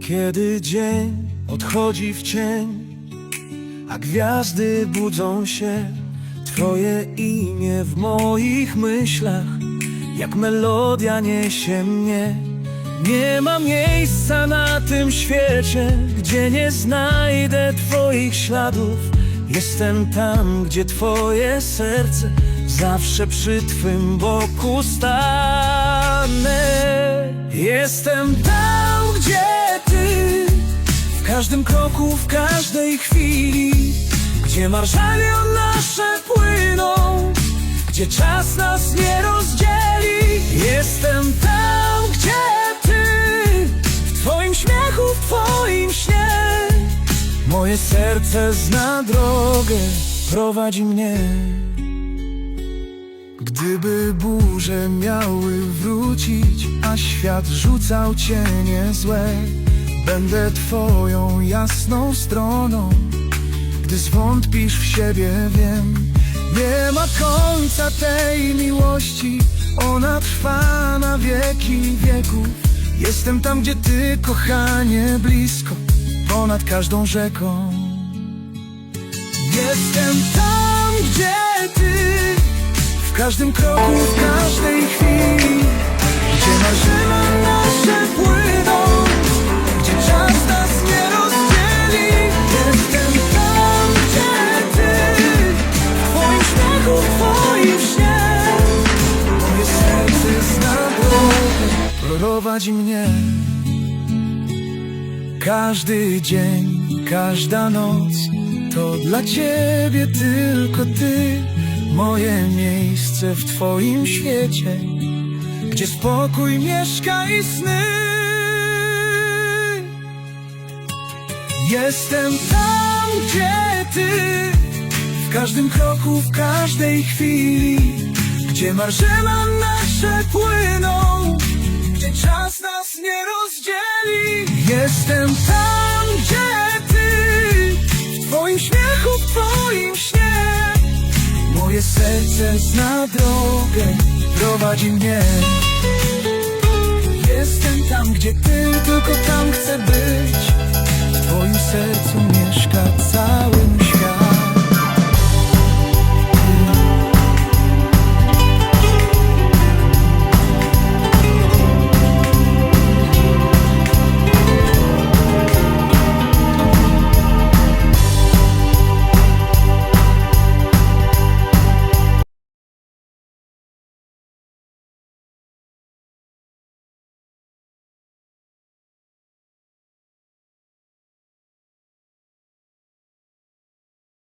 Kiedy dzień odchodzi w cień, a gwiazdy budzą się, Twoje imię w moich myślach, jak melodia niesie mnie. Nie ma miejsca na tym świecie, gdzie nie znajdę Twoich śladów. Jestem tam, gdzie Twoje serce zawsze przy Twym boku stanę. Jestem tam, gdzie Ty, w każdym kroku, w każdej chwili, gdzie marzenia nasze płyną, gdzie czas nas Moje serce zna drogę, prowadzi mnie. Gdyby burze miały wrócić, a świat rzucał cienie złe, będę Twoją jasną stroną. Gdy zwątpisz w siebie, wiem, nie ma końca tej miłości, ona trwa na wieki wieków. Jestem tam, gdzie Ty, kochanie, blisko, ponad każdą rzeką. Jestem tam, gdzie Ty, w każdym kroku, w każdej chwili, gdzie marzenia nasze płyną, gdzie czas nas nie rozdzieli. Jestem tam, gdzie Ty, w Twoim śmiechu, w Twoim śnie. Moje serce zna drogę, prowadzi mnie. Każdy dzień, każda noc to dla Ciebie tylko Ty, moje miejsce w Twoim świecie, gdzie spokój mieszka i sny. Jestem tam, gdzie Ty, w każdym kroku, w każdej chwili, gdzie marzenia nasze płyną, czas nas nie rozdzieli. Jestem tam, gdzie Ty, w Twoim śmiechu, w Twoim śnie. Moje serce zna drogę, prowadzi mnie. Jestem tam, gdzie Ty, tylko tam